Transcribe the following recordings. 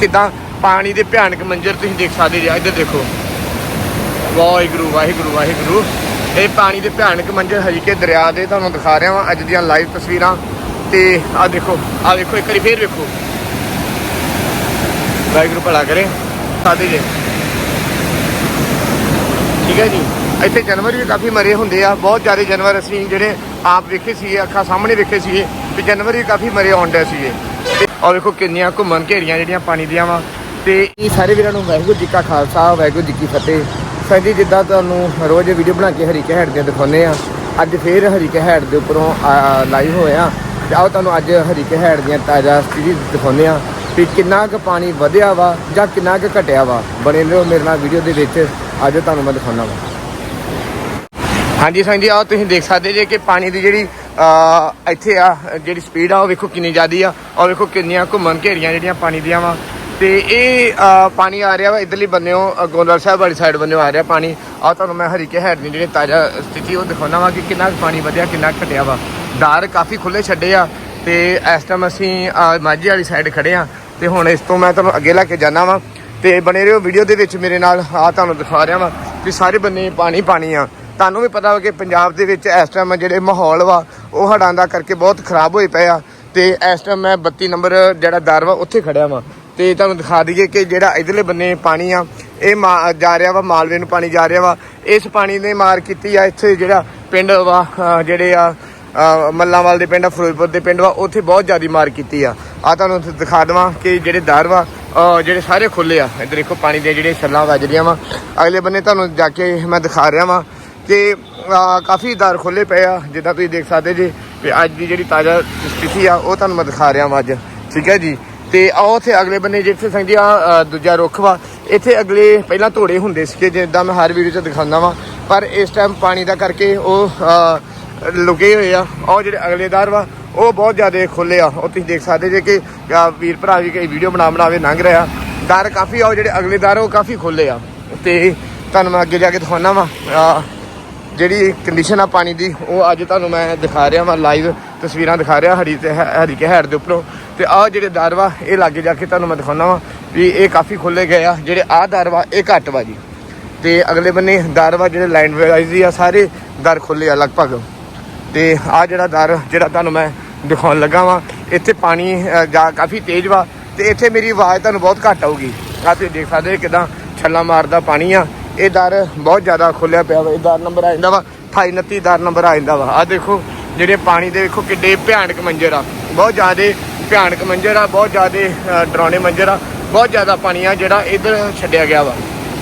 ਕਿਦਾਂ ਪਾਣੀ ਦੇ ਭਿਆਨਕ ਮੰਜ਼ਰ ਤੁਸੀਂ ਦੇਖ ਸਕਦੇ ਜੀ, ਇੱਧਰ ਦੇਖੋ। ਵਾਹਿਗੁਰੂ ਵਾਹਿਗੁਰੂ ਵਾਹਿਗੁਰੂ। ਇਹ ਪਾਣੀ ਦੇ ਭਿਆਨਕ ਮੰਜ਼ਰ ਹਰੀਕੇ ਦਰਿਆ ਦੇ ਤੁਹਾਨੂੰ ਦਿਖਾ ਰਿਹਾ ਵਾਂ, ਅੱਜ ਦੀਆਂ ਲਾਈਵ ਤਸਵੀਰਾਂ। ਤੇ ਆ ਦੇਖੋ ਆ ਦੇਖੋ, ਇੱਕ ਵਾਰੀ ਫੇਰ ਵੇਖੋ। ਵਾਹਿਗੁਰੂ ਭਲਾ ਕਰੇ। ਸਾਦੇ ਜੀ। ਠੀਕ ਹੈ ਜੀ। ਇੱਥੇ ਜਾਨਵਰ ਵੀ ਕਾਫੀ ਮਰੇ ਹੁੰਦੇ ਆ। ਬਹੁਤ ਜ਼ਿਆਦਾ ਜਾਨਵਰ ਅਸੀਂ ਜਿਹੜੇ ਆਪ ਵੇਖੇ ਸੀਗੇ, ਅੱਖਾਂ ਸਾਹਮਣੇ ਵੇਖੇ ਸੀਗੇ, ਵੀ ਜਾਨਵਰ ਵੀ ਕਾਫੀ ਮਰੇ ਆਉਂਦੇ ਸੀਗੇ। ਔਰ ਆਹ ਵੇਖੋ ਕਿੰਨੀਆਂ ਘੁੰਮਣ ਘੇਰੀਆਂ ਜਿਹੜੀਆਂ ਪਾਣੀ ਦੀਆਂ ਵਾ। ਤੇ ਇਹ ਸਾਰੇ ਵੀਰਾਂ ਨੂੰ ਵਾਹਿਗੁਰੂ ਜੀ ਕਾ ਖਾਲਸਾ, ਵਾਹਿਗੁਰੂ ਜੀ ਕੀ ਫਤਿਹ। ਸੰਜੀ ਜਿੱਦਾਂ ਤੁਹਾਨੂੰ ਰੋਜ਼ ਵੀਡੀਓ ਬਣਾ ਕੇ ਹਰੀਕੇ ਹੈਡ ਦੇ ਦਿਖਾਉਂਦੇ ਆ ਅੱਜ ਫੇਰ ਹਰੀਕੇ ਹੈਡ ਦੇ ਉੱਪਰੋਂ ਲਾਈਵ ਹੋਇਆ ਤੇ ਆਓ ਤੁਹਾਨੂੰ ਅੱਜ ਹਰੀਕੇ ਹੈਡ ਦੀਆਂ ਤਾਜ਼ਾ ਸਥਿਤੀ ਦਿਖਾਉਂਦੇ ਆ ਵੀ ਕਿੰਨਾ ਕੁ ਪਾਣੀ ਵਧਿਆ ਵਾ ਜਾਂ ਕਿੰਨਾ ਕੁ ਘਟਿਆ ਵਾ। ਬਣੇ ਰਹੋ ਮੇਰੇ ਨਾਲ ਵੀਡੀਓ ਦੇ ਵਿੱਚ, ਅੱਜ ਤੁਹਾਨੂੰ ਮੈਂ ਦਿਖਾਉਣਾ ਵਾ। ਹਾਂਜੀ ਸੰਗ ਜੀ, ਆਓ ਤੁਸੀਂ ਦੇਖ ਸਕਦੇ ਜੇ ਕਿ ਪਾਣੀ ਦੀ ਜਿਹੜੀ ਇੱਥੇ ਆ ਜਿਹੜੀ ਸਪੀਡ ਆ ਉਹ ਵੇਖੋ ਕਿੰਨੀ ਜ਼ਿਆਦੀ ਆ। ਔਰ ਵੇਖੋ ਕਿੰਨੀਆਂ ਘੁੰਮਣ ਘੇਰੀਆਂ ਜਿਹੜੀਆਂ ਪਾਣੀ ਦੀਆਂ ਵਾ। ਤੇ ਇਹ ਪਾਣੀ ਆ ਰਿਹਾ ਵਾ ਇਧਰਲੀ ਬੰਨਿਓ ਅਹ, ਸਾਹਿਬ ਵਾਲੀ ਸਾਈਡ ਬੰਨਿਓ ਆ ਰਿਹਾ ਪਾਣੀ। ਆ ਤੁਹਾਨੂੰ ਮੈਂ ਹਰੀਕੇ ਹੈਡ ਦੀ ਜਿਹੜੀ ਤਾਜ਼ਾ ਸਥਿਤੀ ਉਹ ਦਿਖਾਉਣਾ ਵਾ ਕਿ ਕਿੰਨਾ ਕੁ ਪਾਣੀ ਵਧਿਆ ਕਿੰਨਾ ਕੁ ਘਟਿਆ ਵਾ। ਦਾਰ ਕਾਫੀ ਖੁੱਲੇ ਛੱਡੇ ਆ। ਤੇ ਇਸ ਟਾਈਮ ਅਸੀਂ ਅਹ, ਮਾਝੇ ਵਾਲੀ ਸਾਈਡ ਖੜੇ ਆ। ਤੇ ਹੁਣ ਇਸ ਤੋਂ ਮੈਂ ਤੁਹਾਨੂੰ ਅੱਗੇ ਲੈ ਕੇ ਜਾਣਾ ਵਾ। ਤੇ ਬਣੇ ਰਹੋ ਵੀਡੀਓ ਦੇ ਵਿੱਚ ਮੇਰੇ ਨਾਲ। ਆ ਤੁਹਾਨੂੰ ਦਿਖਾ ਰਿਹਾ ਵਾ ਕਿ ਸਾਰੇ ਬੰਨੇ ਪਾਣੀ ਪਾਣੀ ਆ। ਤੁਹਾਨੂੰ ਵੀ ਪਤਾ ਵਾ ਕਿ ਪੰਜਾਬ ਦੇ ਵਿੱਚ ਇਸ ਟਾਈਮ ਜਿਹੜੇ ਮਾਹੌਲ ਵਾ, ਉਹ ਹੜਾਂ ਦਾ ਕਰਕੇ ਬਹੁਤ ਖਰਾਬ ਹੋਏ ਪਏ ਆ। ਤੇ ਇਸ ਟਾਈਮ ਮੈਂ 32 ਨੰਬਰ ਜਿਹੜਾ ਦਰ ਵਾ, ਉੱਥੇ ਖੜਿਆ ਵਾਂ। ਤੇ ਤੁਹਾਨੂੰ ਦਿਖਾ ਦਈਏ ਕਿ ਜਿਹੜਾ ਇਧਰਲੇ ਬੰਨੇ ਪਾਣੀ ਆ, ਇਹ ਮਾ- ਜਾ ਰਿਹਾ ਵਾ, ਮਾਲਵੇ ਨੂੰ ਪਾਣੀ ਜਾ ਰਿਹਾ ਵਾ। ਇਸ ਪਾਣੀ ਨੇ ਮਾਰ ਕੀਤੀ ਆ ਇੱਥੇ ਜਿਹੜਾ ਪਿੰਡ ਵਾ ਜਿਹੜੇ ਆ, ਅਹ ਮੱਲਾਂਵਾਲ ਦੇ ਪਿੰਡ ਆ ਫਿਰੋਜ਼ਪੁਰ ਦੇ ਪਿੰਡ ਵਾ, ਉੱਥੇ ਬਹੁਤ ਜ਼ਿਆਦਾ ਮਾਰ ਕੀਤੀ ਆ। ਆ ਤੁਹਾਨੂੰ ਦਿਖਾ ਦਵਾਂ ਕਿ ਜਿਹੜੇ ਦਰ ਵਾ ਜਿਹੜੇ ਸਾਰੇ ਖੁੱਲੇ ਆ। ਇੱਧਰ ਦੇਖੋ ਪਾਣੀ ਦੇ ਜਿਹੜੇ ਛੱਲਾਂ ਵੱਜ ਰਹੀਆਂ ਵਾ। ਅਗਲੇ ਬੰਨੇ ਤੁਹਾਨੂੰ ਜਾ ਕੇ ਮੈਂ ਦਿਖਾ ਰਿਹਾ ਵਾਂ। ਕਿ ਕਾਫੀ ਦਰ ਖੁੱਲੇ ਪਏ ਆ ਜਿੱਦਾਂ ਤੁਸੀਂ ਦੇਖ ਸਕਦੇ ਜੀ ਤੇ ਅੱਜ ਦੀ ਜਿਹੜੀ ਤਾਜ਼ਾ ਸਥਿਤੀ ਆ ਉਹ ਤੁਹਾਨੂੰ ਮੈਂ ਦਿਖਾ ਰਿਹਾ ਵਾਂ ਅੱਜ ਠੀਕ ਹੈ ਜੀ? ਤੇ ਆਓ ਉੱਥੇ ਅਗਲੇ ਬੰਨੇ ਜਿੱਥੇ ਸੰਗ ਜੀ ਆ ਦੂਜਾ ਰੁੱਖ ਵਾ ਇੱਥੇ ਅਗਲੇ ਪਹਿਲਾਂ ਧੋੜੇ ਹੁੰਦੇ ਸੀਗੇ ਜਿੱਦਾਂ ਮੈਂ ਹਰ ਵੀਡੀਓ 'ਚ ਦਿਖਾਉਂਦਾ ਵਾਂ ਪਰ ਇਸ ਟਾਈਮ ਪਾਣੀ ਦਾ ਕਰਕੇ ਉਹ ਅਹ, ਲੁਕੇ ਹੋਏ ਆ ਉਹ ਜਿਹੜੇ ਅਗਲੇਦਾਰ ਵਾ ਉਹ ਬਹੁਤ ਜ਼ਿਆਦਾ ਖੁੱਲੇ ਆ। ਉਹ ਤੁਸੀਂ ਦੇਖ ਸਕਦੇ ਜੇ ਕਿ ਵੀਰ ਭਰਾ ਵੀ ਕਈ ਵੀਡੀਓ ਬਣਾ ਬਣਾਵੇ ਲੰਘ ਰਿਹਾ। ਦਰ ਕਾਫੀ ਆ ਉਹ ਜਿਹੜੇ ਅਗਲੇਦਾਰ ਉਹ ਕਾਫੀ ਖੁੱਲੇ ਆ। ਤੇ ਤੁਹਾਨੂੰ ਮੈਂ ਅੱਗੇ ਜਾ ਕੇ ਦਿਖਾਉਣਾ ਵਾ ਜਿਹੜੀ ਕੰਡੀਸ਼ਨ ਆ ਪਾਣੀ ਦੀ, ਉਹ ਅੱਜ ਤੁਹਾਨੂੰ ਮੈਂ ਦਿਖਾ ਰਿਹਾ ਵਾਂ ਲਾਈਵ ਤਸਵੀਰਾਂ ਦਿਖਾ ਰਿਹਾ ਹਰੀ ਤੇ ਹ- ਹਰੀ ਕੇ ਹੈਡ ਦੇ ਉੱਪਰੋਂ। ਤੇ ਆਹ ਜਿਹੜੇ ਦਰ ਵਾ, ਇਹ ਲਾਗੇ ਜਾ ਕੇ ਤੁਹਾਨੂੰ ਮੈਂ ਦਿਖਾਉਣਾ ਵਾਂ ਵੀ ਇਹ ਕਾਫੀ ਖੁੱਲੇ ਗਏ ਆ। ਜਿਹੜੇ ਆਹ ਦਰ ਵਾ, ਇਹ ਘੱਟ ਵਾ ਜੀ। ਤੇ ਅਗਲੇ ਬੰਨੇ ਦਰ ਵਾ ਜਿਹੜੇ ਲਾਈਨ ਵਾਈਜ਼ ਹੀ ਆ, ਸਾਰੇ ਦਰ ਖੁੱਲੇ ਆ ਲਗਭਗ। ਤੇ ਆਹ ਜਿਹੜਾ ਦਰ, ਜਿਹੜਾ ਤੁਹਾਨੂੰ ਮੈਂ ਦਿਖਾਉਣ ਲੱਗਾ ਵਾਂ, ਇੱਥੇ ਪਾਣੀ ਜਾ ਕਾਫੀ ਤੇਜ਼ ਵਾ। ਤੇ ਇੱਥੇ ਮੇਰੀ ਆਵਾਜ਼ ਤੁਹਾਨੂੰ ਬਹੁਤ ਘੱਟ ਆਊਗੀ। ਆ ਤੁਸੀਂ ਦੇਖ ਸਕਦੇ ਹੋ ਕਿਦਾਂ ਛੱਲਾ ਮਾਰਦਾ ਪਾਣੀ ਆ। ਇਹ ਦਰ ਬਹੁਤ ਜ਼ਿਆਦਾ ਖੁੱਲਿਆ ਪਿਆ ਵਾ, ਇਹ ਦਰ ਨੰਬਰ ਆ ਜਾਂਦਾ ਵਾ 28 29 ਦਰ ਨੰਬਰ ਆ ਜਾਂਦਾ ਵਾ। ਆ ਦੇਖੋ, ਜਿਹੜੇ ਪਾਣੀ ਦੇ ਵੇਖੋ ਕਿੱਡੇ ਭਿਆਨਕ ਮੰਜ਼ਰ ਆ। ਬਹੁਤ ਜ਼ਿਆਦਾ ਭਿਆਨਕ ਮੰਜ਼ਰ ਆ, ਬਹੁਤ ਜ਼ਿਆਦਾ ਡਰਾਉਣੇ ਮੰਜ਼ਰ ਆ। ਬਹੁਤ ਜ਼ਿਆਦਾ ਪਾਣੀ ਆ ਜਿਹੜਾ ਇੱਧਰ ਛੱਡਿਆ ਗਿਆ ਵਾ।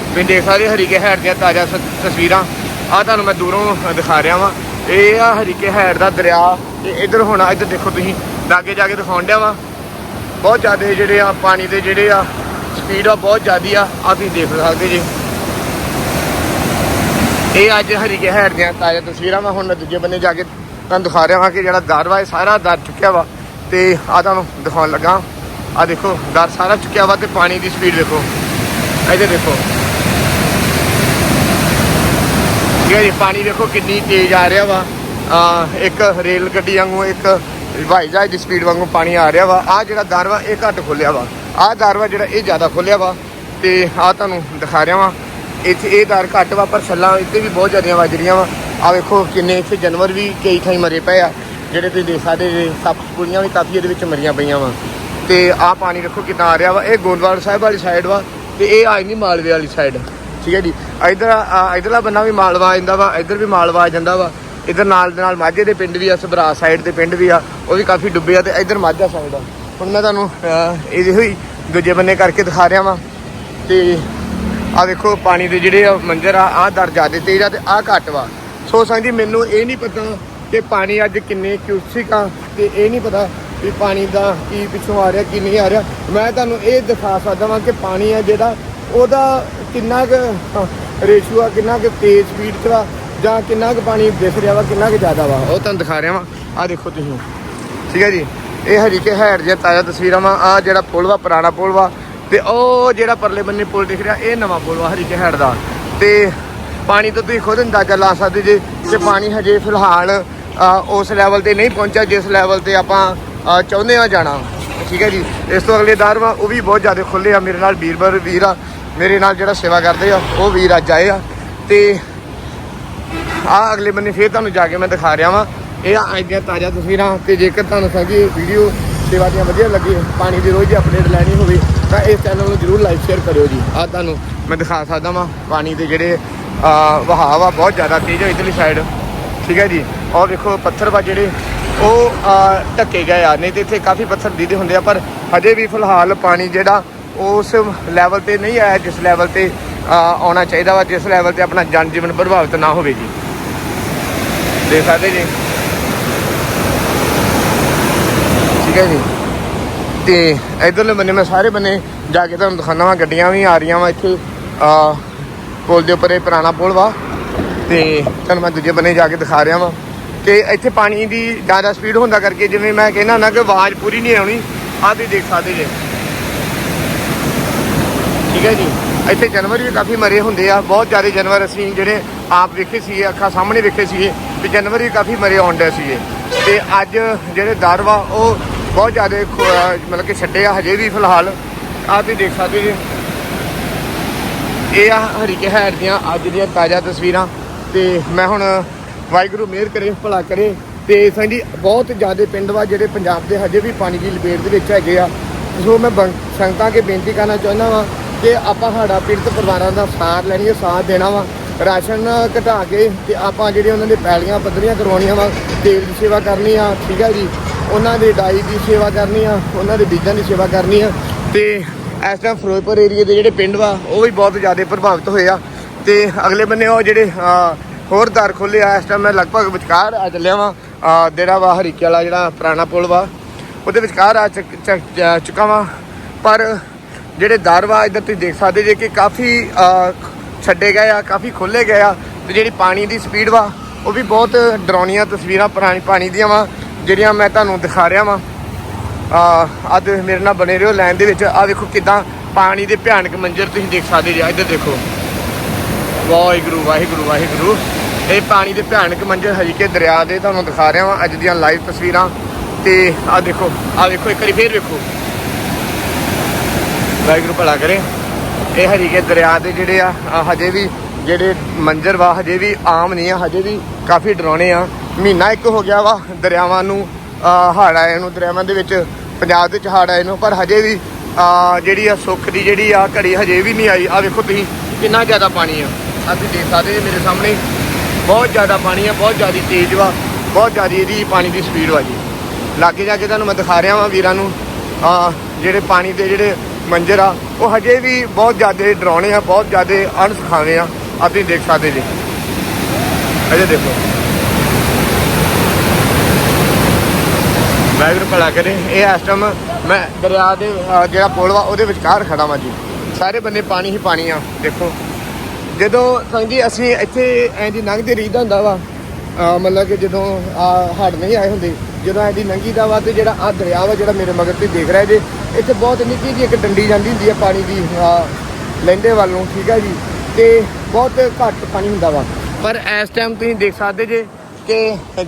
ਤੁਸੀਂ ਦੇਖ ਸਕਦੇ ਹਰੀਕੇ ਹੈਡ ਦੀਆਂ ਤਾਜ਼ਾ ਸ- ਤਸਵੀਰਾਂ। ਆ ਤੁਹਾਨੂੰ ਮੈਂ ਦੂਰੋਂ ਦਿਖਾ ਰਿਹਾ ਵਾਂ। ਇਹ ਆ ਹਰੀਕੇ ਹੈਡ ਦਾ ਦਰਿਆ। ਤੇ ਇੱਧਰ ਹੁਣ ਇੱਧਰ ਦੇਖੋ ਤੁਸੀਂ, ਲਾਗੇ ਜਾ ਕੇ ਦਿਖਾਉਣ ਡਿਆ ਵਾ। ਬਹੁਤ ਜ਼ਿਆਦਾ ਜਿਹੜੇ ਆ ਪਾਣੀ ਦੇ ਜਿਹੜੇ ਆ ਸਪੀਡ ਆ, ਬਹੁਤ ਜ਼ਿਆਦੀ ਆ। ਆ ਤੁਸੀਂ ਦੇਖ ਸਕਦੇ ਜੀ। ਇਹ ਅੱਜ ਹਰੀਕੇ ਹੈਡ ਦੀਆਂ ਤਾਜ਼ਾ ਤਸਵੀਰਾਂ ਮੈਂ ਹੁਣ ਮੈਂ ਦੂਜੇ ਬੰਨੇ ਜਾ ਕੇ ਤੁਹਾਨੂੰ ਦਿਖਾ ਰਿਹਾ ਵਾਂ ਕਿ ਜਿਹੜਾ ਦਰ ਵਾ, ਇਹ ਸਾਰਾ ਦਰ ਚੁੱਕਿਆ ਵਾ ਤੇ ਆ ਤੁਹਾਨੂੰ ਦਿਖਾਉਣ ਲੱਗਾ। ਆ ਦੇਖੋ, ਦਰ ਸਾਰਾ ਚੁੱਕਿਆ ਵਾ ਤੇ ਪਾਣੀ ਦੀ ਸਪੀਡ ਦੇਖੋ। ਇਹਦੇ ਦੇਖੋ। ਠੀਕ ਹੈ ਜੀ ਪਾਣੀ ਦੇਖੋ ਕਿੰਨੀ ਤੇਜ਼ ਆ ਰਿਹਾ ਵਾ। ਇੱਕ ਰੇਲ ਗੱਡੀ ਵਾਂਗੂ, ਇੱਕ ਹਵਾਈ ਜਹਾਜ਼ ਦੀ ਸਪੀਡ ਵਾਂਗੂ ਪਾਣੀ ਆ ਰਿਹਾ ਵਾ। ਆ ਜਿਹੜਾ ਦਰ ਵਾ, ਇਹ ਘੱਟ ਖੁੱਲਿਆ ਵਾ। ਆ ਦਰ ਵਾ ਜਿਹੜਾ ਇਹ ਜ਼ਿਆਦਾ ਖੁੱਲਿਆ ਵਾ। ਤੇ ਆ ਤੁਹਾਨੂੰ ਦਿਖਾ ਰਿਹਾ ਵਾ। ਇੱਥੇ ਇਹ ਘਰ ਘੱਟ ਵਾ ਪਰ ਛੱਲਾਂ ਇੱਥੇ ਵੀ ਬਹੁਤ ਜ਼ਿਆਦੀਆਂ ਵੱਜ ਰਹੀਆਂ ਵਾ। ਆ ਵੇਖੋ ਕਿੰਨੇ ਇੱਥੇ ਜਾਨਵਰ ਵੀ ਕਈ ਥਾਈਂ ਮਰੇ ਪਏ ਆ ਜਿਹੜੇ ਤੁਸੀਂ ਦੇਖ ਸਕਦੇ ਜੇ ਸੱਪ ਕੁੜੀਆਂ ਵੀ ਕਾਫੀ ਇਹਦੇ ਵਿੱਚ ਮਰੀਆਂ ਪਈਆਂ ਵਾ। ਤੇ ਆ ਪਾਣੀ ਵੇਖੋ ਕਿੱਦਾਂ ਆ ਰਿਹਾ ਵਾ ਇਹ ਗੋਂਦਵਾਲ ਸਾਹਿਬ ਵਾਲੀ ਸਾਈਡ ਵਾ ਤੇ ਇਹ ਆ ਨਹੀਂ ਮਾਲਵੇ ਵਾਲੀ ਸਾਈਡ ਠੀਕ ਹੈ ਜੀ। ਇਧਰ ਇਧਰਲਾ ਬੰਨਾ ਵੀ ਮਾਲਵਾ ਆ ਜਾਂਦਾ ਵਾ ਇਧਰ ਵੀ ਮਾਲਵਾ ਆ ਜਾਂਦਾ ਵਾ। ਇਧਰ ਨਾਲ ਦੇ ਨਾਲ ਮਾਝੇ ਦੇ ਪਿੰਡ ਵੀ ਆ ਸਭਰਾ ਸਾਈਡ ਦੇ ਪਿੰਡ ਵੀ ਆ ਉਹ ਵੀ ਕਾਫੀ ਡੁੱਬੇ ਆ ਤੇ ਇਧਰ ਮਾਝਾ ਸਾਈਡ ਆ। ਹੁਣ ਮੈਂ ਤੁਹਾਨੂੰ ਅਹ, ਇਹਦੇ ਦੂਜੇ ਬੰਨੇ ਕਰਕੇ ਦਿਖਾ ਰਿਹਾ ਵਾਂ ਤੇ ਆ ਵੇਖੋ ਪਾਣੀ ਦੇ ਜਿਹੜੇ ਆ ਮੰਜ਼ਰ ਆ ਆ ਦਰ ਜ਼ਿਆਦਾ ਤੇਜ਼ ਆ ਤੇ ਆ ਘੱਟ ਵਾ। ਸੋ ਸੰਗ ਜੀ ਮੈਨੂੰ ਇਹ ਨਹੀਂ ਪਤਾ ਕਿ ਪਾਣੀ ਅੱਜ ਕਿੰਨੇ ਕਿਊਸਿਕ ਆ ਤੇ ਇਹ ਨਹੀਂ ਪਤਾ ਵੀ ਪਾਣੀ ਦਾ ਕੀ ਪਿੱਛੋਂ ਆ ਰਿਹਾ ਕੀ ਨਹੀਂ ਆ ਰਿਹਾ। ਮੈਂ ਤੁਹਾਨੂੰ ਇਹ ਦਿਖਾ ਸਕਦਾ ਵਾਂ ਕਿ ਪਾਣੀ ਆ ਜਿਹੜਾ, ਉਹਦਾ ਕਿੰਨਾ ਕੁ ਰੇਸ਼ੂ ਆ, ਕਿੰਨਾ ਕੁ ਤੇਜ਼ ਸਪੀਡ 'ਚ ਵਾ ਜਾਂ ਕਿੰਨਾ ਕੁ ਪਾਣੀ ਦਿਖ ਰਿਹਾ ਵਾ, ਕਿੰਨਾ ਕੁ ਜ਼ਿਆਦਾ ਵਾ। ਉਹ ਤੁਹਾਨੂੰ ਦਿਖਾ ਰਿਹਾ ਵਾਂ। ਆ ਦੇਖੋ ਤੁਸੀਂ। ਠੀਕ ਹੈ ਜੀ। ਇਹ ਹਰੀ ਹਰੀਕੇ ਹੈਡ ਦੀਆਂ ਤਾਜ਼ਾ ਤਸਵੀਰਾਂ ਵਾ। ਆ ਜਿਹੜਾ ਪੁਲ ਵਾ, ਪੁਰਾਣਾ ਪੁਲ ਵਾ ਤੇ ਉਹ ਜਿਹੜਾ ਪਰਲੇ ਬੰਨੇ ਪੁਲ ਦਿਖ ਰਿਹਾ, ਇਹ ਨਵਾਂ ਪੁਲ ਵਾ ਹਰੀਕੇ ਹੈਡ ਦਾ। ਤੇ ਪਾਣੀ ਤੋਂ ਤੁਸੀਂ ਖੁਦ ਅੰਦਾਜ਼ਾ ਲਾ ਸਕਦੇ ਜੇ ਕਿ ਪਾਣੀ ਹਜੇ ਫਿਲਹਾਲ ਉਸ ਲੈਵਲ ਤੇ ਨਹੀਂ ਪਹੁੰਚਿਆ, ਜਿਸ ਲੈਵਲ ਤੇ ਆਪਾਂ ਚਾਹੁੰਦੇ ਆ ਜਾਣਾ। ਠੀਕ ਹੈ ਜੀ? ਇਸ ਤੋਂ ਅਗਲੇ ਦਰ ਵਾ, ਉਹ ਵੀ ਬਹੁਤ ਜ਼ਿਆਦਾ ਖੁੱਲੇ ਆ, ਮੇਰੇ ਨਾਲ ਵੀਰਵਰ ਵੀਰ ਆ, ਮੇਰੇ ਨਾਲ ਜਿਹੜਾ ਸੇਵਾ ਕਰਦੇ ਆ, ਉਹ ਵੀਰ ਅੱਜ ਆਏ ਆ। ਤੇ ਆ ਅਗਲੇ ਬੰਨੇ ਫੇਰ ਤੁਹਾਨੂੰ ਜਾ ਕੇ ਮੈਂ ਦਿਖਾ ਰਿਹਾ ਵਾਂ। ਇਹ ਆ ਅੱਜ ਦੀਆਂ ਤਾਜ਼ਾ ਤਸਵੀਰਾਂ, ਤੇ ਜੇਕਰ ਤੁਹਾਨੂੰ ਸਾਡੀ ਵੀਡੀਓ ਸੇਵਾ ਦੀਆਂ ਵਧੀਆ ਲੱਗੇ ਪਾਣੀ ਦੀ ਰੋਜ਼ ਦੀ ਅਪਡੇਟ ਲੈਣੀ ਹੋਵੇ ਤਾਂ ਇਸ ਚੈਨਲ ਨੂੰ ਜਰੂਰ ਲਾਈਕ ਸ਼ੇਅਰ ਕਰਿਓ ਜੀ। ਆ ਤੁਹਾਨੂੰ ਮੈਂ ਦਿਖਾ ਸਕਦਾ ਵਾਂ, ਪਾਣੀ ਦੇ ਜਿਹੜੇ ਵਹਾਅ ਆ ਬਹੁਤ ਜ਼ਿਆਦਾ ਤੇਜ਼ ਆ ਇਧਰਲੀ ਸਾਈਡ ਠੀਕ ਹੈ ਜੀ? ਔਰ ਦੇਖੋ, ਪੱਥਰ ਵਾ ਜਿਹੜੇ, ਉਹ ਢੱਕੇ ਗਏ ਆ। ਨਹੀਂ ਤੇ ਇੱਥੇ ਕਾਫੀ ਪੱਥਰ ਦੀਦੇ ਹੁੰਦੇ ਆ, ਪਰ ਹਜੇ ਵੀ ਫਿਲਹਾਲ ਪਾਣੀ ਜਿਹੜਾ, ਉਸ ਲੈਵਲ ਤੇ ਨਹੀਂ ਆਇਆ, ਜਿਸ ਲੈਵਲ ਤੇ ਆਉਣਾ ਚਾਹੀਦਾ ਵਾ, ਜਿਸ ਲੈਵਲ ਤੇ ਆਪਣਾ ਜਨ ਜੀਵਨ ਪ੍ਰਭਾਵਿਤ ਨਾ ਹੋਵੇ ਜੀ। ਦੇਖ ਸਕਦੇ ਜੀ? ਠੀਕ ਹੈ ਜੀ? ਤੇ ਇਧਰਲੇ ਬੰਨੇ ਮੈਂ ਸਾਰੇ ਬੰਨੇ ਜਾ ਕੇ ਤੁਹਾਨੂੰ ਦਿਖਾਉਣਾ ਵਾ, ਗੱਡੀਆਂ ਵੀ ਆ ਰਹੀਆਂ ਵਾ ਇੱਥੇ। ਆ, ਪੁਲ ਦੇ ਉੱਪਰ ਇਹ ਪੁਰਾਣਾ ਪੁਲ ਵਾ ਤੇ ਤੁਹਾਨੂੰ ਮੈਂ ਦੂਜੇ ਬੰਨੇ ਜਾ ਕੇ ਦਿਖਾ ਰਿਹਾ ਵਾਂ। ਕਿ ਇੱਥੇ ਪਾਣੀ ਦੀ ਜ਼ਿਆਦਾ ਸਪੀਡ ਹੁੰਦਾ ਕਰਕੇ ਜਿਵੇਂ ਮੈਂ ਕਹਿੰਦਾ ਨਾ ਕਿ ਆਵਾਜ਼ ਪੂਰੀ ਨਹੀਂ ਆਉਣੀ, ਆਹ ਤੁਸੀਂ ਦੇਖ ਸਕਦੇ ਜੇ। ਠੀਕ ਹੈ ਜੀ? ਇੱਥੇ ਜਾਨਵਰ ਵੀ ਕਾਫੀ ਮਰੇ ਹੁੰਦੇ ਆ, ਬਹੁਤ ਜ਼ਿਆਦਾ ਜਾਨਵਰ ਅਸੀਂ ਜਿਹੜੇ ਆਪ ਵੇਖੇ ਸੀ ਅੱਖਾਂ ਸਾਹਮਣੇ ਵੇਖੇ ਸੀਗੇ, ਵੀ ਜਾਨਵਰ ਵੀ ਕਾਫੀ ਮਰੇ ਆਉਂਦੇ ਸੀਗੇ। ਤੇ ਅੱਜ ਜਿਹੜੇ ਦਰ ਵਾ, ਉਹ ਬਹੁਤ ਜ਼ਿਆਦਾ ਮਤਲਬ ਕਿ ਛੱਡੇ ਆ, ਹਜੇ ਵੀ ਫਿਲਹਾਲ। ਆਹ ਤੁਸੀਂ ਦੇਖ ਸਕਦੇ ਜੀ। ਇਹ ਆ ਹਰੀਕੇ ਹੈਡ ਦੀਆਂ ਅੱਜ ਦੀਆਂ ਤਾਜ਼ਾ ਤਸਵੀਰਾਂ। ਤੇ ਮੈਂ ਹੁਣ ਵਾਹਿਗੁਰੂ ਮਿਹਰ ਕਰੇ, ਭਲਾ ਕਰੇ। ਤੇ ਸੰਜੀ ਬਹੁਤ ਜ਼ਿਆਦਾ ਪਿੰਡ ਵਾ ਜਿਹੜੇ ਪੰਜਾਬ ਦੇ ਹਜੇ ਵੀ ਪਾਣੀ ਦੀ ਲਪੇਟ ਦੇ ਵਿੱਚ ਹੈਗੇ ਆ। ਸੋ ਮੈਂ ਬੰ- ਸੰਗਤਾਂ ਕੇ ਬੇਨਤੀ ਕਰਨਾ ਚਾਹੁੰਦਾ ਵਾਂ ਕਿ ਆਪਾਂ ਸਾਡਾ ਪੀੜਤ ਪਰਿਵਾਰਾਂ ਦਾ ਸਾਥ ਲੈਣੀ ਹੈ, ਸਾਥ ਦੇਣਾ ਵਾ। ਰਾਸ਼ਨ ਘਟਾ ਕੇ ਤੇ ਆਪਾਂ ਜਿਹੜੇ ਉਹਨਾਂ ਦੇ ਪੈਲੀਆਂ ਪੱਧਰੀਆਂ ਕਰਵਾਉਣੀਆਂ ਵਾ, ਤੇਲ ਦੀ ਸੇਵਾ ਕਰਨੀ ਆ, ਠੀਕ ਹੈ ਜੀ। ਉਹਨਾਂ ਦੇ ਡਾਈ ਦੀ ਸੇਵਾ ਕਰਨੀ ਆ, ਉਹਨਾਂ ਦੇ ਬੀਜਾਂ ਦੀ ਸੇਵਾ ਕਰਨੀ ਆ। ਤੇ ਇਸ ਟਾਈਮ ਫਿਰੋਜ਼ਪੁਰ ਏਰੀਆ ਦੇ ਜਿਹੜੇ ਪਿੰਡ ਵਾ, ਉਹ ਵੀ ਬਹੁਤ ਜ਼ਿਆਦਾ ਪ੍ਰਭਾਵਿਤ ਹੋਏ ਆ। ਤੇ ਅਗਲੇ ਬੰਨੇ ਉਹ ਜਿਹੜੇ ਹੋਰ ਦਰ ਖੋਲੇ ਆ, ਇਸ ਟਾਈਮ ਮੈਂ ਲਗਭਗ ਵਿਚਕਾਰ ਆ ਚੱਲਿਆ ਵਾਂ। ਜਿਹੜਾ ਵਾ ਹਰੀਕੇ ਵਾਲਾ ਜਿਹੜਾ ਪੁਰਾਣਾ ਪੁਲ ਵਾ, ਉਹਦੇ ਵਿਚਕਾਰ ਆ ਚੱਕ- ਚੁੱਕਾ ਵਾਂ। ਪਰ ਜਿਹੜੇ ਦਰ ਵਾ, ਇੱਧਰ ਤੁਸੀਂ ਦੇਖ ਸਕਦੇ ਜੇ ਕਿ ਕਾਫੀ ਛੱਡੇ ਗਏ ਆ, ਕਾਫੀ ਖੋਲੇ ਗਏ ਆ। ਤੇ ਜਿਹੜੀ ਪਾਣੀ ਦੀ ਸਪੀਡ ਵਾ, ਉਹ ਵੀ ਬਹੁਤ ਡਰਾਉਣੀਆਂ ਤਸਵੀਰਾਂ ਪੁਰਾਣੀ ਪਾਣੀ ਦੀਆਂ ਵਾ। ਜਿਹੜੀਆਂ ਮੈਂ ਤੁਹਾਨੂੰ ਦਿਖਾ ਰਿਹਾ ਵਾਂ, ਆ, ਅੱਜ ਮੇਰੇ ਨਾਲ ਬਣੇ ਰਹੋ ਲਾਈਨ ਦੇ ਵਿੱਚ। ਆ ਵੇਖੋ ਕਿਦਾਂ ਪਾਣੀ ਦੇ ਭਿਆਨਕ ਮੰਜ਼ਰ ਤੁਸੀਂ ਦੇਖ ਸਕਦੇ ਜੀ ਇੱਧਰ ਦੇਖੋ। ਵਾਹਿਗੁਰੂ ਵਾਹਿਗੁਰੂ ਵਾਹਿਗੁਰੂ। ਇਹ ਪਾਣੀ ਦੇ ਭਿਆਨਕ ਮੰਜ਼ਰ ਹਰੀਕੇ ਦਰਿਆ ਦੇ ਤੁਹਾਨੂੰ ਦਿਖਾ ਰਿਹਾ ਵਾਂ, ਅੱਜ ਦੀਆਂ ਲਾਈਵ ਤਸਵੀਰਾਂ। ਤੇ ਆ ਦੇਖੋ, ਆ ਵੇਖੋ, ਇੱਕ ਵਾਰੀ ਫੇਰ ਵੇਖੋ। ਵਾਹਿਗੁਰੂ ਭਲਾ ਕਰੇ। ਇਹ ਹਰੀਕੇ ਦਰਿਆ ਦੇ ਜਿਹੜੇ ਆ ਆ ਹਜੇ ਵੀ ਜਿਹੜੇ ਮੰਜ਼ਰ ਵਾ, ਹਜੇ ਵੀ ਆਮ ਨਹੀਂ ਆ, ਹਜੇ ਵੀ ਕਾਫੀ ਡਰਾਉਣੇ ਆ। ਮਹੀਨਾ ਇੱਕ ਹੋ ਗਿਆ ਵਾ, ਦਰਿਆਵਾਂ ਨੂੰ ਹੜ ਆਏ ਨੂੰ, ਦਰਿਆਵਾਂ ਦੇ ਵਿੱਚ ਪੰਜਾਬ ਦੇ ਵਿੱਚ ਹੜ ਆਏ ਨੂੰ, ਪਰ ਹਜੇ ਵੀ ਜਿਹੜੀ ਆ ਸੁੱਖ ਦੀ ਜਿਹੜੀ ਆ ਘੜੀ ਹਜੇ ਵੀ ਨਹੀਂ ਆਈ। ਆ ਵੇਖੋ ਤੁਸੀਂ, ਕਿੰਨਾ ਜ਼ਿਆਦਾ ਪਾਣੀ ਆ। ਅਸੀਂ ਦੇਖ ਸਕਦੇ ਜੀ ਮੇਰੇ ਸਾਹਮਣੇ, ਬਹੁਤ ਜ਼ਿਆਦਾ ਪਾਣੀ ਆ, ਬਹੁਤ ਜ਼ਿਆਦਾ ਤੇਜ਼ ਵਾ, ਬਹੁਤ ਜ਼ਿਆਦਾ ਇਹਦੀ ਪਾਣੀ ਦੀ ਸਪੀਡ ਵਾ ਜੀ। ਲਾਗੇ ਜਾ ਕੇ ਤੁਹਾਨੂੰ ਮੈਂ ਦਿਖਾ ਰਿਹਾ ਵਾਂ ਵੀਰਾਂ ਨੂੰ ਆ ਜਿਹੜੇ ਪਾਣੀ ਦੇ ਜਿਹੜੇ ਮੰਜ਼ਰ ਆ, ਉਹ ਹਜੇ ਵੀ ਬਹੁਤ ਜ਼ਿਆਦਾ ਡਰਾਉਣੇ ਆ, ਬਹੁਤ ਜ਼ਿਆਦਾ ਅਣਸੁਖਾਵੇਂ ਆ। ਆ ਤੁਸੀਂ ਦੇਖ ਸਕਦੇ ਜੀ ਅਜੇ ਦੇਖੋ ਵਾਹਿਗੁਰੂ ਭਲਾ ਕਰੇ ਇਹ ਇਸ ਟਾਈਮ ਮੈਂ ਦਰਿਆ ਦੇ ਜਿਹੜਾ ਪੁਲ ਵਾ ਉਹਦੇ ਵਿਚਕਾਰ ਖੜਾ ਵਾਂ ਜੀ ਸਾਰੇ ਬੰਨੇ ਪਾਣੀ ਹੀ ਪਾਣੀ ਆ ਦੇਖੋ ਜਦੋਂ ਸੰਗ ਅਸੀਂ ਇੱਥੇ ਐਂ ਦੀ ਲੰਘਦੇ ਰਹੀਦਾ ਹੁੰਦਾ ਵਾ ਮਤਲਬ ਕਿ ਜਦੋਂ ਆ ਹੜ ਨਹੀਂ ਆਏ ਹੁੰਦੇ ਜਦੋਂ ਐਂ ਦੀ ਲੰਘੀ ਦਾ ਵਾ ਤੇ ਜਿਹੜਾ ਆ ਦਰਿਆ ਵਾ ਜਿਹੜਾ ਮੇਰੇ ਮਗਰ ਤੇ ਦੇਖ ਰਿਹਾ ਜੇ ਇੱਥੇ ਬਹੁਤ ਨਿੱਕੀ ਜਿਹੀ ਇੱਕ ਡੰਡੀ ਜਾਂਦੀ ਹੁੰਦੀ ਆ ਪਾਣੀ ਦੀ ਆਹ, ਲਹਿੰਦੇ ਵੱਲ ਠੀਕ ਆ ਜੀ ਤੇ ਬਹੁਤ ਘੱਟ ਪਾਣੀ ਹੁੰਦਾ ਵਾ। ਪਰ ਇਸ ਟਾਈਮ ਤੁਸੀਂ ਦੇਖ ਸਕਦੇ ਜੇ ਕਿ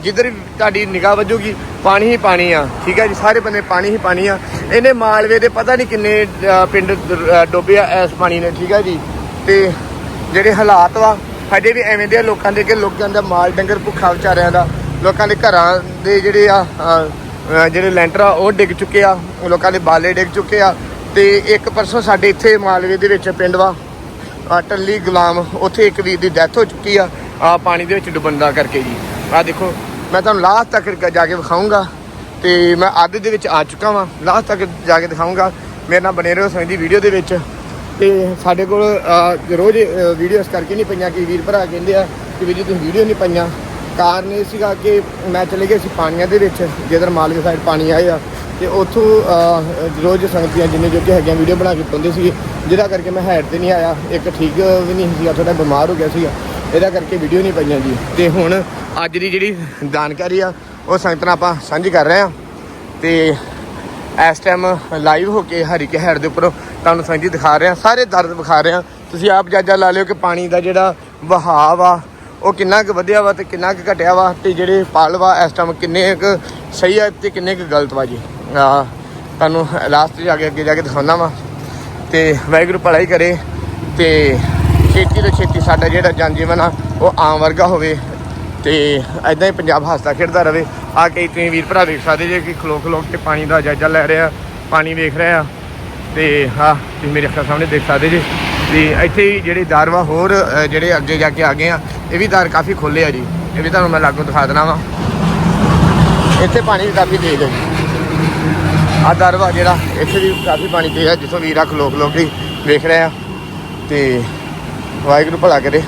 ਜਿੱਧਰ ਤੁਹਾਡੀ ਨਿਗਾਹ ਵੱਜੂਗੀ, ਪਾਣੀ ਹੀ ਪਾਣੀ ਆ, ਠੀਕ ਹੈ ਜੀ? ਸਾਰੇ ਬੰਦੇ ਪਾਣੀ ਹੀ ਪਾਣੀ ਆ। ਇਹਨੇ ਮਾਲਵੇ ਦੇ ਪਤਾ ਨਹੀਂ ਕਿੰਨੇ ਪਿੰਡ ਦ- ਆ ਇਸ ਪਾਣੀ ਨੇ, ਠੀਕ ਹੈ ਜੀ? ਤੇ ਜਿਹੜੇ ਹਾਲਾਤ ਵਾ ਹਜੇ ਵੀ ਐਵੇਂ ਦੇ ਆ ਲੋਕਾਂ ਦੇ ਕਿ ਲੋਕਾਂ ਦਾ ਮਾਲ ਡੰਗਰ ਭੁੱਖਾ ਵਿਚਾਰਿਆਂ ਦਾ, ਲੋਕਾਂ ਦੇ ਘਰਾਂ ਦੇ ਜਿਹੜੇ ਆ ਜਿਹੜੇ ਲੈਂਟਰ ਆ, ਉਹ ਡਿੱਗ ਚੁੱਕੇ ਆ ਲੋਕਾਂ ਦੇ ਬਾਲੇ ਡਿੱਗ ਚੁੱਕੇ ਆ। ਤੇ ਇੱਕ ਪਰਸੋਂ ਸਾਡੇ ਇੱਥੇ ਮਾਲਵੇ ਦੇ ਵਿੱਚ ਪਿੰਡ ਵਾ ਟੱਲੀ ਗੁਲਾਮ ਉੱਥੇ ਇੱਕ ਵੀਰ ਦੀ ਡੈਥ ਹੋ ਚੁੱਕੀ ਆ। ਆ ਪਾਣੀ ਦੇ ਵਿੱਚ ਡੁੱਬਣ ਦਾ ਕਰਕੇ ਜੀ। ਆ ਦੇਖੋ ਮੈਂ ਤੁਹਾਨੂੰ ਲਾਸਟ ਤੱਕ ਜਾ ਕੇ ਵਿਖਾਉਂਗਾ ਤੇ ਮੈਂ ਅੱਧ ਦੇ ਵਿੱਚ ਆ ਚੁੱਕਾ ਵਾਂ। ਲਾਸਟ ਤੱਕ ਜਾ ਕੇ ਦਿਖਾਉਂਗਾ ਮੇਰੇ ਨਾਲ ਬਣੇ ਰਹੋ ਸੰਗ ਦੀ ਵੀਡੀਓ ਦੇ ਵਿੱਚ। ਤੇ ਸਾਡੇ ਕੋਲ ਅਹ, ਰੋਜ਼ ਵੀਡੀਓਸ ਕਰਕੇ ਨਹੀਂ ਪਈਆਂ ਕਿ ਵੀਰ ਭਰਾ ਕਹਿੰਦੇ ਆ ਕਿ ਵੀਰ ਜੀ ਤੁਸੀਂ ਵੀਡੀਓ ਨਹੀਂ ਪਾਈਆਂ। ਕਾਰਨ ਇਹ ਸੀਗਾ ਕਿ ਮੈਂ ਚਲੇ ਗਿਆ ਸੀ ਪਾਣੀਆਂ ਦੇ ਵਿੱਚ ਜਿੱਧਰ ਮਾਲਵੇ ਸਾਈਡ ਪਾਣੀ ਆਏ ਆ। ਤੇ ਉੱਥੋਂ ਰੋਜ਼ ਸੰਗਤੀਆਂ ਜਿੰਨੇ ਜੋ ਕਿ ਹੈਗੀਆਂ ਵੀਡੀਓ ਬਣਾ ਕੇ ਪਾਉਂਦੇ ਸੀ ਜਿਹਦਾ ਕਰਕੇ ਮੈਂ ਹੈਡ ਤੇ ਨਹੀਂ ਆਇਆ। ਇੱਕ ਠੀਕ ਵੀ ਨਹੀਂ ਸੀਗਾ ਥੋੜਾ ਬਿਮਾਰ ਹੋ ਗਿਆ ਸੀਗਾ। ਇਹਦਾ ਕਰਕੇ ਵੀਡੀਓ ਨਹੀਂ ਪਾਈਆਂ ਜੀ। ਤੇ ਹੁਣ ਅੱਜ ਦੀ ਜਿਹੜੀ ਜਾਣਕਾਰੀ ਆ, ਉਹ ਸੰਗਤ ਨਾਲ ਆਪਾਂ ਸਾਂਝੀ ਕਰ ਰਹੇ ਆ। ਤੇ ਇਸ ਟਾਈਮ ਲਾਈਵ ਹੋ ਕੇ ਹਰੀਕੇ ਹੈਡ ਦੇ ਉੱਪਰ ਤੁਹਾਨੂੰ ਸਾਂਝੀ ਦਿਖਾ ਰਹੇ ਆ। ਸਾਰੇ ਦਰਦ ਵਿਖਾ ਰਹੇ ਆ। ਤੁਸੀਂ ਆਪ ਜਾਜਾ ਲਾ ਲਿਓ ਕਿ ਪਾਣੀ ਦਾ ਜਿਹੜਾ ਵਹਾਅ ਵਾ, ਉਹ ਕਿੰਨਾ ਕੁ ਵਧਿਆ ਵਾ ਤੇ ਕਿੰਨਾ ਕੁ ਘਟਿਆ ਵਾ ਤੇ ਜਿਹੜੇ ਪਲ ਵਾ, ਇਸ ਟਾਈਮ ਕਿੰਨੇ ਕੁ ਸਹੀ ਆ ਤੇ ਕਿੰਨੇ ਕੁ ਗਲਤ ਵਾ ਜੀ। ਤੁਹਾਨੂੰ ਲਾਸਟ ਜਾ ਕੇ ਅੱਗੇ ਜਾ ਕੇ ਦਿਖਾਉਣਾ ਵਾ। ਤੇ ਵਾਹਿਗੁਰੂ ਭਲਾਈ ਕਰੇ। ਤੇ ਛੇਤੀ ਤੋਂ ਛੇਤੀ ਸਾਡਾ ਜਿਹੜਾ ਜਨ ਜੀਵਨ ਆ, ਉਹ ਆਮ ਵਰਗਾ ਹੋਵੇ। ਤੇ ਐਦਾਂ ਹੀ ਪੰਜਾਬ ਹੱਸਦਾ ਖੇਡਦਾ ਰਵੇ ਆ ਕਈ ਤੁਸੀਂ ਵੀਰ ਭਰਾ ਦੇਖ ਸਕਦੇ ਜੇ ਕਿ ਖਲੋ ਖਲੋ ਕੇ ਪਾਣੀ ਦਾ ਜਾਇਜ਼ਾ ਲੈ ਰਿਹਾ, ਪਾਣੀ ਵੇਖ ਰਿਹਾ। ਤੇ ਹਾਂ ਤੁਸੀਂ ਮੇਰੇ ਅੱਖਾਂ ਸਾਹਮਣੇ ਦੇਖ ਸਕਦੇ ਜੇ। ਤੇ ਇੱਥੇ ਹੀ ਜਿਹੜੇ ਦਰ ਵਾ, ਹੋਰ ਜਿਹੜੇ ਅੱਗੇ ਜਾ ਕੇ ਆ ਗਏ ਆ, ਇਹ ਵੀ ਦਾਰ ਕਾਫੀ ਖੁੱਲੇ ਆ ਜੀ। ਇਹ ਵੀ ਤੁਹਾਨੂੰ ਮੈਂ ਲਾਗੂ ਦਿਖਾ ਦੇਣਾ ਵਾ। ਇੱਥੇ ਪਾਣੀ ਵੀ ਕਾਫੀ ਤੇਜ਼ ਹੈ ਜੀ। ਆ ਦਰ ਵਾ ਜਿਹੜਾ ਇੱਥੇ ਵੀ ਕਾਫੀ ਪਾਣੀ ਪਿਆ ਹੈ ਜਿੱਥੋਂ ਵੀਰਾ ਖਲੋ ਖਲੋ ਕੇ ਵੇਖ ਰਹੇ ਆ। ਤੇ ਵਾਹਿਗੁਰੂ ਭਲਾ ਕਰੇ।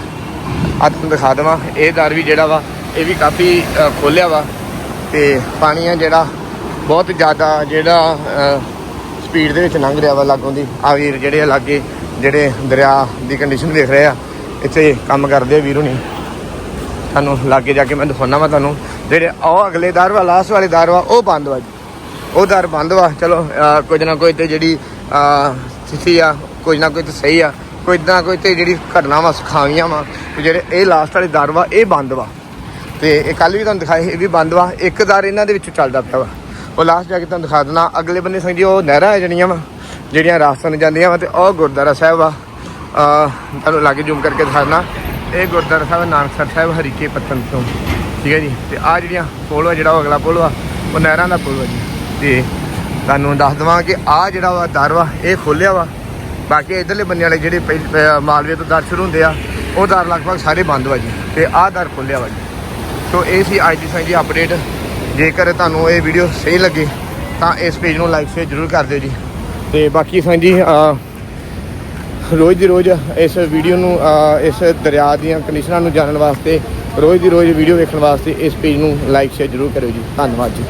ਆ ਤੁਹਾਨੂੰ ਦਿਖਾ ਦੇਵਾਂ ਇਹ ਦਰ ਵੀ ਜਿਹੜਾ ਵਾ ਇਹ ਵੀ ਕਾਫੀ ਅ, ਖੋਲਿਆ ਵਾ। ਤੇ ਪਾਣੀ ਆ ਜਿਹੜਾ ਬਹੁਤ ਜ਼ਿਆਦਾ ਜਿਹੜਾ ਸਪੀਡ ਦੇ ਵਿੱਚ ਲੰਘ ਰਿਹਾ ਵਾ ਲਾਗੋਂ ਦੀ। ਆ ਵੀਰ ਜਿਹੜੇ ਲਾਗੇ ਜਿਹੜੇ ਦਰਿਆ ਦੀ ਕੰਡੀਸ਼ਨ ਦੇਖ ਰਹੇ ਆ ਇੱਥੇ ਕੰਮ ਕਰਦੇ ਆ ਵੀਰ ਹੁਣੀ। ਤੁਹਾਨੂੰ ਲਾਗੇ ਜਾ ਕੇ ਮੈਂ ਦਿਖਾਉਣਾ ਵਾ ਤੁਹਾਨੂੰ। ਜਿਹੜੇ ਉਹ ਅਗਲੇ ਦਰ ਵਾ ਲਾਸਟ ਵਾਲੇ ਦਰ ਵਾ ਉਹ ਬੰਦ ਵਾ ਜੀ। ਉਹ ਦਰ ਬੰਦ ਵਾ, ਚਲੋ ਕੁਝ ਨਾ ਕੋਈ ਤੇ ਜਿਹੜੀ ਸਥਿਤੀ ਆ, ਕੁਝ ਨਾ ਕੋਈ ਤੇ ਸਹੀ ਆ ਕੋਈ ਨਾ ਕੋਈ ਤੇ ਜਿਹੜੀ ਘਟਨਾ ਵਾ, ਸਿਖਾਵੀਆਂ ਵਾ, ਤੇ ਜਿਹੜੇ ਇਹ ਲਾਸਟ ਵਾਲੇ ਦਰ ਵਾ, ਇਹ ਬੰਦ ਵਾ। ਤੇ ਇਹ ਕੱਲ ਵੀ ਤੁਹਾਨੂੰ ਦਿਖਾਏ, ਇਹ ਵੀ ਬੰਦ ਵਾ, ਇੱਕ ਦਰ ਇਹਨਾਂ ਦੇ ਵਿੱਚੋਂ ਚੱਲਦਾ ਪਿਆ ਵਾ। ਉਹ ਲਾਸਟ ਜਾ ਕੇ ਤੁਹਾਨੂੰ ਦਿਖਾ ਦੇਣਾ ਅਗਲੇ ਬੰਨੇ ਜੀ ਉਹ ਨਹਿਰਾਂ ਆ ਜਿਹੜੀਆਂ ਵਾ, ਜਿਹੜੀਆਂ ਰਾਜਸਥਾਨ ਨੂੰ ਜਾਂਦੀਆਂ ਵਾ, ਤੇ ਉਹ ਗੁਰਦੁਆਰਾ ਸਾਹਿਬ ਆ। ਤੁਹਾਨੂੰ ਲਾਗੇ ਜ਼ੂਮ ਕਰਕੇ ਦਿਖਾ ਦੇਣਾ ਇਹ ਗੁਰਦੁਆਰਾ ਸਾਹਿਬ ਨਾਨਕਸਰ ਸਾਹਿਬ ਹਰੀਕੇ ਪੱਤਨ ਤੋਂ, ਠੀਕ ਹੈ ਜੀ? ਤੇ ਆ ਜਿਹੜੀਆਂ ਪੁਲ ਵਾ, ਜਿਹੜਾ ਉਹ ਅਗਲਾ ਪੁਲ ਵਾ, ਉਹ ਨਹਿਰਾਂ ਦਾ ਪੁਲ ਵਾ ਜੀ। ਤੇ ਤੁਹਾਨੂੰ ਦੱਸ ਦਵਾਂ ਕਿ ਆ ਜਿਹੜਾ ਵਾ ਦਰ ਵਾ, ਇਹ ਖੋਲਿਆ ਵਾ। ਬਾਕੀ ਇਧਰਲੇ ਬੰਨੇ ਵਾਲੇ ਜਿਹੜੇ ਪਹਿ- ਮਾਲਵੇ ਤੋਂ ਦਰ ਸ਼ੁਰੂ ਹੁੰਦੇ ਆ, ਉਹ ਦਰ ਲਗਭਗ ਸਾਰੇ ਬੰਦ ਵਾ ਜੀ ਤੇ ਆਹ ਦਰ ਖੋਲਿਆ ਵਾ ਜੀ। ਸੋ ਇਹ ਸੀ ਅੱਜ ਦੀ ਸਾਂਝੀ ਅਪਡੇਟ ਜੇਕਰ ਤੁਹਾਨੂੰ ਇਹ ਵੀਡੀਓ ਸਹੀ ਲੱਗੇ, ਤਾਂ ਇਸ ਪੇਜ ਨੂੰ ਲਾਈਕ ਸ਼ੇਅਰ ਜ਼ਰੂਰ ਕਰ ਦਿਓ ਜੀ। ਤੇ ਬਾਕੀ ਸਾਂਝੀ ਰੋਜ਼ ਦੀ ਰੋਜ਼ ਇਸ ਵੀਡੀਓ ਨੂੰ ਇਸ ਦਰਿਆ ਦੀਆਂ ਕੰਡੀਸ਼ਨਾਂ ਨੂੰ ਜਾਣਨ ਵਾਸਤੇ ਰੋਜ਼ ਦੀ ਰੋਜ਼ ਵੀਡੀਓ ਵੇਖਣ ਵਾਸਤੇ ਇਸ ਪੇਜ ਨੂੰ ਲਾਈਕ ਸ਼ੇਅਰ ਜ਼ਰੂਰ ਕਰਿਓ ਜੀ। ਧੰਨਵਾਦ ਜੀ।